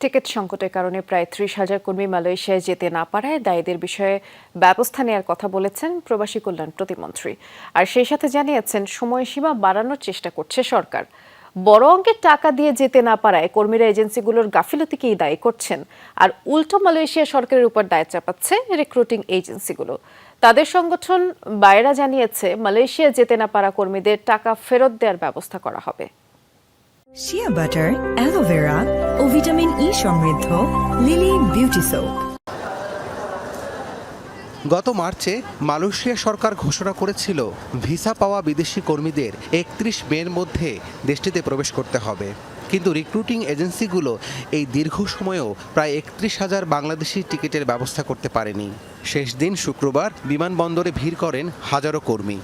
Ticket সংকটের কারণে প্রায় ত্রিশ হাজার কর্মী মালয়েশিয়ায় যেতে না পারায় দায়ীদের বিষয়ে ব্যবস্থা নেওয়ার কথা বলেছেন প্রবাসী কল্যাণ প্রতিমন্ত্রী। আর সেই সাথে জানিয়েছেন, সময়সীমা বাড়ানোর চেষ্টা করছে সরকার। বড় অঙ্কের টাকা দিয়ে যেতে না পারায় কর্মীরা এজেন্সিগুলোর গাফিলতিকেই দায়ী করছেন। আর উল্টো মালয়েশিয়া সরকারের উপর দায় চাপাচ্ছে রিক্রুটিং এজেন্সিগুলো। তাদের সংগঠন বায়রা জানিয়েছে মালয়েশিয়া যেতে না পারা কর্মীদের টাকা ফেরত দেওয়ার ব্যবস্থা করা হবে। শিয়া বাটার অ্যালোভেরা ও ভিটামিন ই সমৃদ্ধ লিলি বিউটি সোপ। গত মার্চে মালয়েশিয়া সরকার ঘোষণা করেছিল ভিসা পাওয়া বিদেশি কর্মীদের একত্রিশ মের মধ্যে দেশটিতে প্রবেশ করতে হবে। কিন্তু রিক্রুটিং এজেন্সিগুলো এই দীর্ঘ সময়েও প্রায় একত্রিশ হাজার বাংলাদেশি টিকিটের ব্যবস্থা করতে পারেনি। শেষ দিন শুক্রবার বিমানবন্দরে ভিড় করেন হাজারো কর্মী।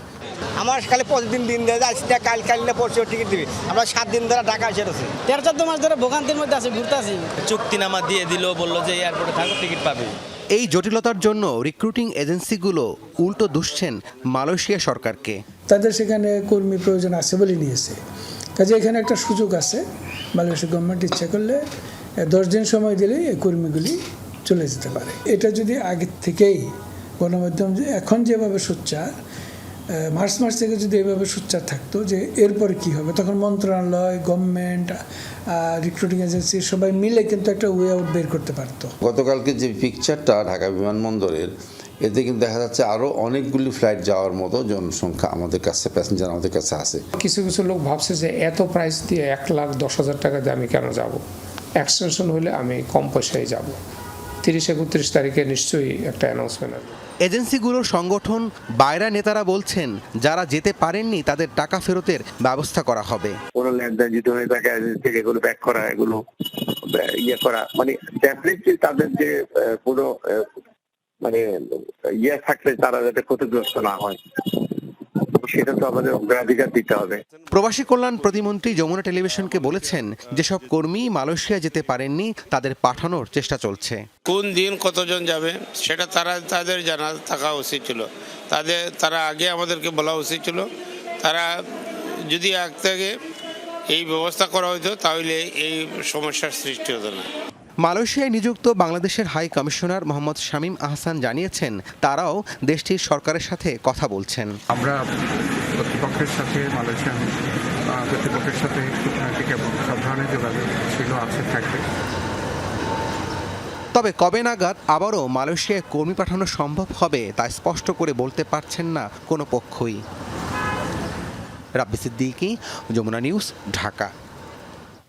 আমার খালি প্রতিদিন দিন দেয় আজকে কাল কাল না পরশু টিকিট দিবি। আমরা সাত দিন ধরে ঢাকা এসে রয়েছি। তেরো চোদ্দ মাস ধরে ভোগান্তির মধ্যে আছে ঘুরতে আছি। চুক্তিনামা দিয়ে দিল বলল যে এয়ারপোর্টে থাকো টিকিট পাবে। এই জটিলতার জন্য রিক্রুটিং এজেন্সিগুলো উল্টো দুষছেন মালয়েশিয়া সরকারকে। তাদের সেখানে কর্মী প্রয়োজন আছে বলে নিয়েছে। কাজে এখানে একটা সুযোগ আছে। মালয়েশিয়া গভর্নমেন্ট ইচ্ছা করলে দশ দিন সময় দিলেই এই কর্মীগুলি চলে যেতে পারে। এটা যদি আগের থেকেই গণমাধ্যম যে এখন যেভাবে সোচ্চার মার্চ মাস থেকে যদি এভাবে সোচ্চার থাকতো যে এরপরে কি হবে? তখন মন্ত্রণালয় গভর্নমেন্ট রিক্রুটিং এজেন্সি সবাই মিলে কিন্তু একটা ওয়ে আউট বের করতে পারতো। গতকালকে যে পিকচারটা ঢাকা বিমানবন্দরের এতে কিন্তু দেখা যাচ্ছে আরও অনেকগুলি ফ্লাইট যাওয়ার মতো জনসংখ্যা আমাদের কাছে প্যাসেঞ্জার আমাদের কাছে আছে। কিছু কিছু লোক ভাবছে যে এত প্রাইস দিয়ে এক লাখ দশ হাজার টাকা দিয়ে আমি কেন যাব? এক্সটেনশন হলে আমি কম পয়সায় যাব। তিরিশ একত্রিশ তারিখে নিশ্চয়ই একটা অ্যানাউন্সমেন্ট আসবে। এজেন্সিগুলোর সংগঠন বাইরা নেতারা বলছেন, যারা যেতে পারেননি তাদের টাকা ফেরতের ব্যবস্থা করা হবে। কোনো লেনদেন যদি হয়ে থাকে থেকে এগুলো ব্যাক করা, এগুলো ইয়ে করা। মানে ডেফিনেটলি তাদের যে কোনো মানে ইয়ে থাকলে তারা যাতে ক্ষতিগ্রস্ত না হয়। সেটা তো আমাদের অগ্রাধিকার দিতে হবে। প্রবাসী কল্যাণ প্রতিমন্ত্রী যমুনা টেলিভিশনকে বলেছেন যেসব কর্মী মালয়েশিয়া যেতে পারেননি তাদের পাঠানোর চেষ্টা চলছে। কোন দিন কতজন যাবে সেটা তারা তাদের জানা থাকা উচিত ছিল। তাদের তারা আগে আমাদেরকে বলা উচিত ছিল তারা যদি আগ থেকে এই ব্যবস্থা করা হতো তাহলে এই সমস্যার সৃষ্টি হতো না। মালয়েশিয়ায় নিযুক্ত বাংলাদেশের হাই কমিশনার মোহাম্মদ শামীম আহসান জানিয়েছেন তারাও দেশটির সরকারের সাথে কথা বলছেন। আমরা কর্তৃপক্ষের সাথে মালয়েশিয়ান কর্তৃপক্ষের সাথে কূটনৈতিক এবং সব ধরনের যোগাযোগ ছিল আছে থাকবে। তবে কবে নাগাদ আবারও মালয়েশিয়ায় কর্মী পাঠানো সম্ভব হবে তা স্পষ্ট করে বলতে পারছেন না কোনো পক্ষই। রাব্বি সিদ্দিকী যমুনা নিউজ ঢাকা।